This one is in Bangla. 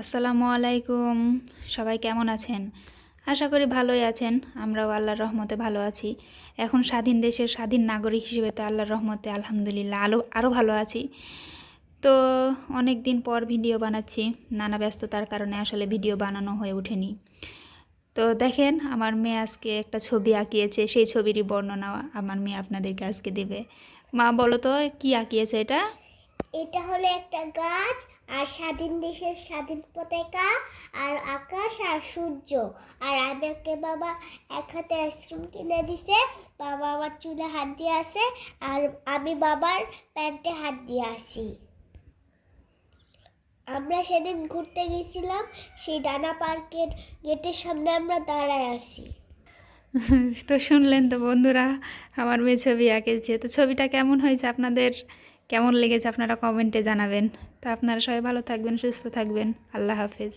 আসসালামু আলাইকুম। সবাই কেমন আছেন? আশা করি ভালোই আছেন। আমরাও আল্লাহর রহমতে ভালো আছি। এখন স্বাধীন দেশের স্বাধীন নাগরিক হিসেবে তো আল্লাহর রহমতে আলহামদুলিল্লাহ আলো আরও ভালো আছি। তো অনেক দিন পর ভিডিও বানাচ্ছি। নানা ব্যস্ততার কারণে আসলে ভিডিও বানানো হয়ে ওঠেনি। তো দেখেন, আমার মেয়ে আজকে একটা ছবি আঁকিয়েছে। সেই ছবিরই বর্ণনা আমার মেয়ে আপনাদেরকে আজকে দেবে। মা, বলো তো, কী আঁকিয়েছে এটা? এটা হলো একটা গাছ, আর স্বাধীন দেশের স্বাধীন পতাকা, আর আকাশ, আর সূর্য। আর আমাকে বাবা এক হাতে আইসক্রিম কিনে দিছে, বাবা আমার চুলে হাত দিয়ে আসে আর আমি বাবার প্যান্টে হাত দিয়ে আসি আমরা সেদিন ঘুরতে গেছিলাম, সেই ডানা পার্কের গেটের সামনে আমরা দাঁড়ায় আছি। তো শুনলেন তো বন্ধুরা, আমার মেয়ে ছবি আঁকেছে। তো ছবিটা কেমন হয়েছে আপনাদের? কেমন লেগেছে আপনারা কমেন্টে জানাবেন। তো আপনারা সবাই ভালো থাকবেন সুস্থ থাকবেন। আল্লাহ হাফেজ।